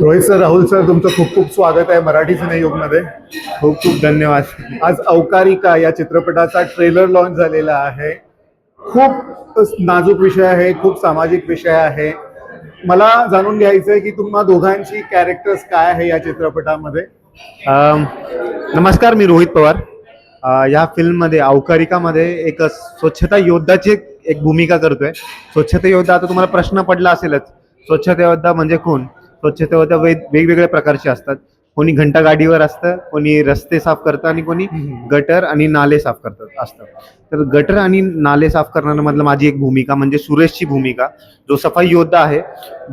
Rohit sir Rahul sir तुमचं खूप खूप स्वागत आहे मराठी सिनेयुगमध्ये खूप खूप धन्यवाद. आज अवकारिका या चित्रपटाचा ट्रेलर लॉन्च झालेला आहे? खूप नाजूक विषय आहे खूप सामाजिक विषय आहे. मला जाणून घ्यायचं आहे की तुम्हा दोघांची कॅरेक्टर्स काय आहे या चित्रपटामध्ये? नमस्कार मी रोहित पवार. या फिल्ममध्ये अवकारिकामध्ये एक स्वच्छता योद्धाची एक- भूमिका करतोय. स्वच्छता योद्धा आता तुम्हाला प्रश्न पडला असेलच. स्वच्छता योद्धा म्हणजे कोण? स्वच्छता योद्धा वेग वेगवेगळ्या प्रकारचे असतात. कोणी घंटा गाडीवर असतं कोणी रस्ते साफ करतं आणि कोणी गटर आणि नाले साफ करतात असतं. तर गटर आणि नाले साफ करणाऱ्यामधलं माझी एक भूमिका म्हणजे सुरेशची भूमिका. जो सफाई योद्धा आहे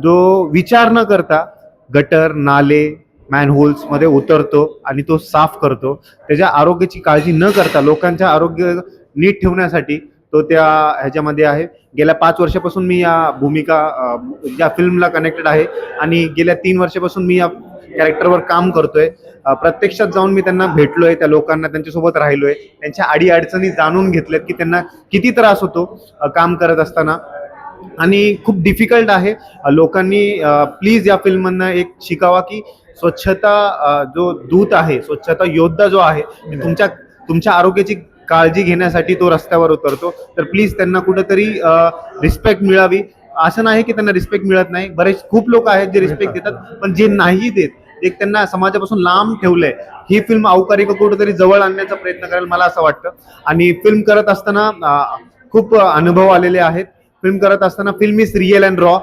जो विचार न करता गटर नाले मॅनहोल्समध्ये उतरतो आणि तो साफ करतो. त्याच्या आरोग्याची काळजी न करता लोकांच्या आरोग्य नीट ठेवण्यासाठी तो त्या ह्याच्यामध्ये आहे. गेल्या पाच वर्षापासून मी या भूमिका या फिल्मला कनेक्टेड आहे आणि गेल्या तीन वर्षापासून मी या कॅरेक्टरवर काम करतोय. प्रत्यक्षात जाऊन मी त्यांना भेटलोय त्या लोकांना त्यांच्यासोबत राहिलोय. त्यांच्या अडी अडचणी जाणून घेतल्यात की त्यांना किती त्रास होतो काम करत असताना. आणि खूप डिफिकल्ट आहे. लोकांनी प्लीज या फिल्ममधनं एक शिकावा की स्वच्छता जो दूत आहे स्वच्छता योद्धा जो आहे तुमच्या तुमच्या आरोग्याची काळजी घेण्यासाठी तो रस्त्यावर उतरतो. तर प्लीज त्यांना कुठेतरी रिस्पेक्ट मिळावी. असं नाही की त्यांना रिस्पेक्ट मिळत नाही. बरेच खूप लोक आहेत जे रिस्पेक्ट देतात पण जे नाही देत एक त्यांना समाजापासून लांब ठेवलंय. ही फिल्म अवकारिक कुठेतरी जवळ आणण्याचा प्रयत्न करेल मला असं वाटतं. आणि फिल्म करत असताना खूप अनुभव आलेले आहेत. फिल्म करत असताना film is real and raw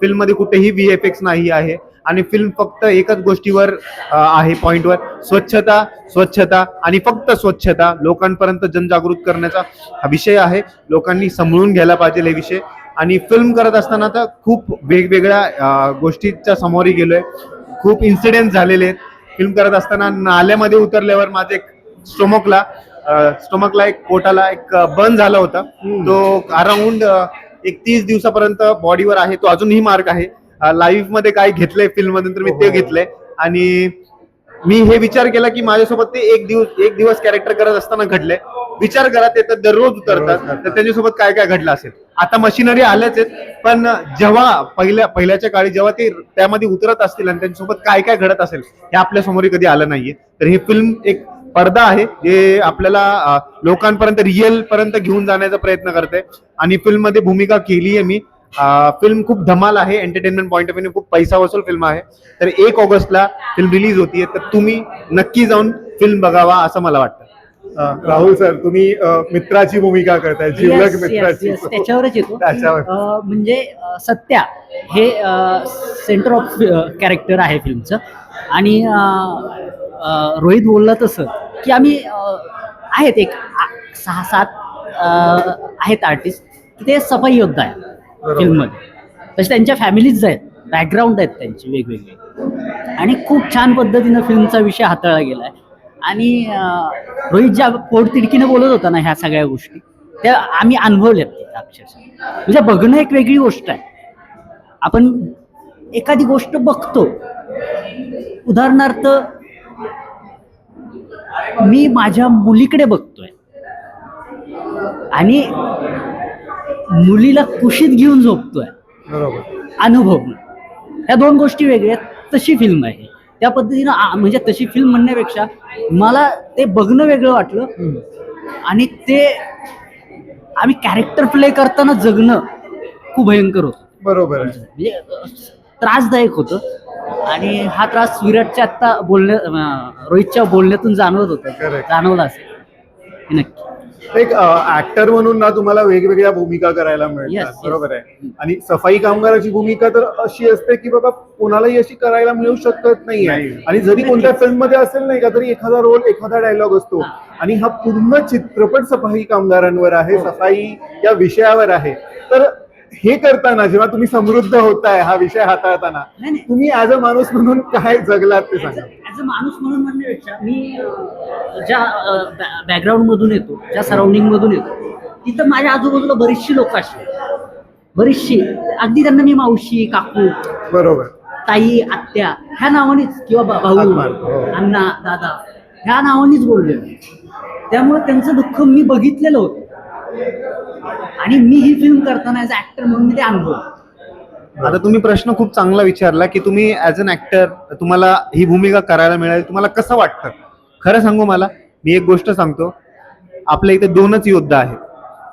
फिल्ममध्ये कुठेही व्ही एफ एक्स नाही आहे. आणि फिल्म फक्त एकच गोष्टीवर आहे पॉइंटवर स्वच्छता स्वच्छता आणि फक्त स्वच्छता लोकांपर्यंत जनजागृत करण्याचा हा विषय आहे. लोकांनी समजून घ्यायला पाहिजे हे विषय. आणि फिल्म करत असताना तर खूप वेगवेगळ्या गोष्टीच्या समोरही गेलोय. खूप इन्सिडेंट झालेले आहेत. फिल्म करत असताना नाल्यामध्ये उतरल्यावर माझे एक स्टोमकला स्टोमकला एक पोटाला एक बर्न झाला होता. तो अराउंड एक तीस दिवसापर्यंत बॉडीवर आहे. तो अजूनही मार्क आहे. लाईव्हमध्ये काय घेतलंय फिल्म मधून तर मी ते घेतलंय. आणि मी हे विचार केला की माझ्यासोबत ते एक दिवस एक दिवस कॅरेक्टर करत असताना घडले विचार करा ते तर दररोज उतरतात. तर त्यांच्यासोबत काय काय घडलं असेल? आता मशिनरी आल्याच आहेत पण जेव्हा पहिल्या पहिल्याच्या काळी जेव्हा ते त्यामध्ये उतरत असतील आणि त्यांच्यासोबत काय काय घडत असेल हे आपल्यासमोर कधी आलं नाहीये. तर ही फिल्म एक पडदा आहे जे आपल्याला लोकांपर्यंत रिअल पर्यंत घेऊन जाण्याचा प्रयत्न करते आणि फिल्ममध्ये भूमिका केली आहे मी. फिल्म खूप धमाल आहे एंटरटेनमेंट पॉईंट ऑफ व्ह्यू खूप पैसा वसूल फिल्म आहे. तर एक ऑगस्टला फिल्म रिलीज होतीये तर तुम्ही नक्की जाऊन फिल्म बघावा असं मला वाटतं. राहुल सर तुम्ही मित्राची भूमिका करताय जिवलग मित्राची. त्याच्यावरच येतो. म्हणजे सत्या हे सेंटर ऑफ कॅरेक्टर आहे फिल्मचं आणि रोहित बोलला तसं की आम्ही आहेत एक सहा सात आहेत आर्टिस्ट ते सफाई योद्धा आहेत. बरोबर. फिल्ममध्ये. तसे त्यांच्या फॅमिलीज आहेत बॅकग्राऊंड आहेत त्यांचे वेगवेगळे. आणि खूप छान पद्धतीनं फिल्मचा विषय हाताळला गेला आहे आणि रोहित ज्या पोटतिडकीनं बोलत होता ना ह्या सगळ्या गोष्टी त्या आम्ही अनुभवल्यात तिथं अक्षरशः. म्हणजे बघणं एक वेगळी गोष्ट आहे. आपण एखादी गोष्ट बघतो. उदाहरणार्थ मी माझ्या मुलीकडे बघतोय. आणि मुलीला कुशीत घेऊन झोपतोय. बरोबर. अनुभव. ह्या दोन गोष्टी वेगळ्या आहेत. तशी फिल्म आहे. त्या पद्धतीनं आ- म्हणजे तशी फिल्म म्हणण्यापेक्षा मला ते बघणं वेगळं वाटलं. आणि ते आम्ही कॅरेक्टर प्ले करताना जगणं खूप भयंकर होतं. बरोबर. आहे म्हणजे अ, त्रासदायक होतं. आणि हा त्रास विराटच्या आत्ता बोलण्या अ, रोहितच्या बोलण्यातून जाणवत होतं. Correct. जाणवला असेल. हे नक्की. एक ऍक्टर म्हणून ना तुम्हाला वेगवेगळ्या भूमिका करायला मिळतात yes. बरोबर आहे. आणि सफाई कामगाराची भूमिका तर अशी असते की बाबा कोणालाही अशी करायला मिळू शकत नाही. आणि जरी कोणत्या फिल्ममध्ये असेल नाही का तरी एखादा रोल एखादा डायलॉग असतो. आणि हा पूर्ण चित्रपट सफाई कामगारांवर आहे सफाई या विषयावर आहे. तर हे करताना जेव्हा तुम्ही समृद्ध होताय हा विषय हाताळताना नाही, नाही. तुम्ही ऍज अ माणूस म्हणून काय जगलात ते सांगा. ऍज अ माणूस म्हणून म्हणण्यापेक्षा मी अ, ज्या बॅकग्राऊंड मधून येतो ज्या सराउंडिंग मधून येतो तिथं माझ्या आजूबाजूला बरीचशी लोक असली बरीचशी. अगदी त्यांना मी मावशी काकू बरोबर. ताई आत्या ह्या नावानेच किंवा भा- भाऊ हो. अण्णा दादा ह्या नावानेच बोलले त्यामुळे त्यांचं दुःख मी बघितलेलं होतं. आणि मी ही फिल्म करताना ऍज ऍक्टर म्हणून मी ते अनुभव आता तुम्ही प्रश्न खूप चांगला विचारला की तुम्ही ऍज अन ऍक्टर तुम्हाला ही भूमिका करायला मिळाली तुम्हाला कसं वाटतं? खरं सांगू मला मी एक गोष्ट सांगतो. आपल्या इथे दोनच योद्धा आहेत.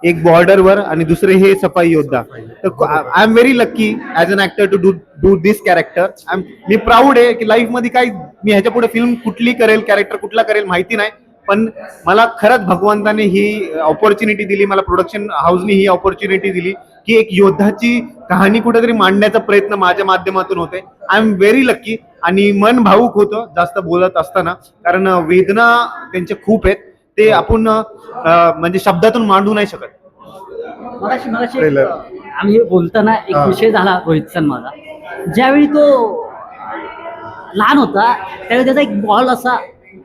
एक बॉर्डरवर आणि दुसरे हे सफाई योद्धा. तर I am very lucky as an actor to do do this character me proud आहे की लाईफमध्ये काही मी ह्याच्या पुढे फिल्म कुठली करेल कॅरेक्टर कुठला करेल माहिती नाही. पण मला खरंच भगवंताने ही ऑपॉर्च्युनिटी दिली मला प्रोडक्शन हाऊसनी ही ऑपॉर्च्युनिटी दिली की एक योद्धाची कहाणी कुठेतरी मांडण्याचा प्रयत्न माझ्या माध्यमातून होते आय एम व्हेरी लकी आणि मन भाऊक होतं जास्त बोलत असताना. कारण वेदना त्यांच्या खूप आहेत. ते आपण म्हणजे शब्दातून मांडू नाही शकत. आम्ही बोलताना एक हा. विषय झाला रोहितचा आणि माझा. ज्यावेळी तो लहान होता त्यावेळी त्याचा एक बॉल असा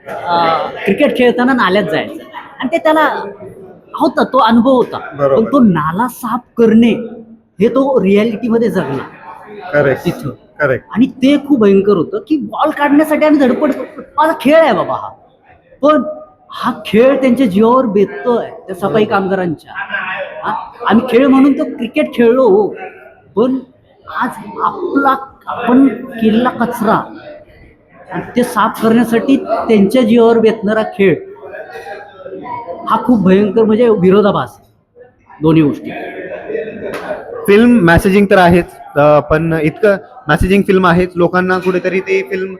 क्रिकेट खेळताना नाल्यात जायचा आणि ते त्याला होता तो अनुभव होता. पण तो नाला साफ करणे हे तो रियालिटीमध्ये जगला करेक्ट तिथं. करेक्ट आणि ते खूप भयंकर होतं की बॉल काढण्यासाठी आम्ही धडपड. माझा खेळ आहे बाबा हा पण हा खेळ त्यांच्या जीवावर बेततोय त्या सफाई कामगारांच्या? आम्ही खेळ म्हणून तो क्रिकेट खेळलो हो पण आज आपला आपण केलेला कचरा ते साफ करण्यासाठी त्यांच्या जीवावर बेतणारा खेळ हा खूप भयंकर म्हणजे विरोधाभास. दोन्ही गोष्टी. फिल्म मेसेजिंग तर आहेच पण इतकं मेसेजिंग फिल्म आहेच. लोकांना कुठेतरी ते फिल्म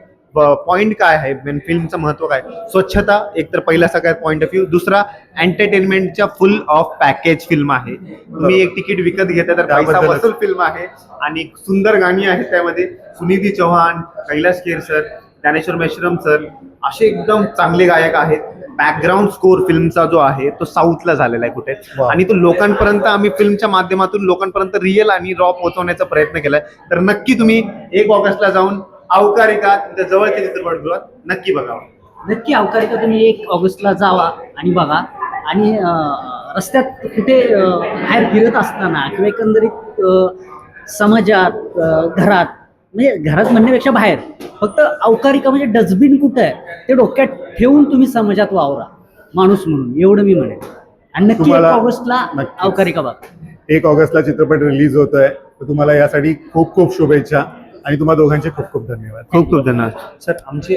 पॉइंट काय आहे? मेन फिल्मचं महत्त्व काय? सुस्वच्छता एक तर पहिला सगळ्यात पॉइंट ऑफ व्ह्यू दुसरा एंटरटेनमेंटच्या फुल ऑफ पॅकेज फिल्म आहे. तुम्ही एक तिकीट विकत घेता तर पैसा त्याबद्दलच. वसूल फिल्म आहे. आणि सुंदर गाणी आहेत त्यामध्ये. सुनिधी चौहान कैलास खेर सर ज्ञानेश्वर मेश्रम सर असे एकदम चांगले गायक आहेत. बॅकग्राऊंड स्कोर फिल्मचा जो आहे तो साऊथला झालेला आहे कुठे. आणि तो लोकांपर्यंत आम्ही फिल्मच्या माध्यमातून लोकांपर्यंत रिअल आणि रॉ पोहोचवण्याचा प्रयत्न केलाय. तर नक्की तुम्ही एक ऑगस्टला जाऊन अवकारिका तुमच्या जवळच्या चित्रपटगृहात नक्की बघावं नक्की अवकारिका तुम्ही एक ऑगस्टला जावा आणि बघा. आणि रस्त्यात कुठे बाहेर फिरत असताना किंवा एकंदरीत समाजात घरात म्हणजे घरात म्हणण्यापेक्षा बाहेर. फक्त अवकारिका म्हणजे डस्टबिन कुठं आहे ते डोक्यात ठेवून तुम्ही समाजात वावरा. माणूस म्हणून एवढं मी म्हणेन. आणि नक्की एक तुम्हाला- ऑगस्टला. अवकारिका बघा एक ऑगस्टला चित्रपट रिलीज होतोय. तर तुम्हाला यासाठी खूप खूप शुभेच्छा. आणि तुम्हा दोघांचे खूप खूप धन्यवाद. खूप खूप धन्यवाद. सर आमची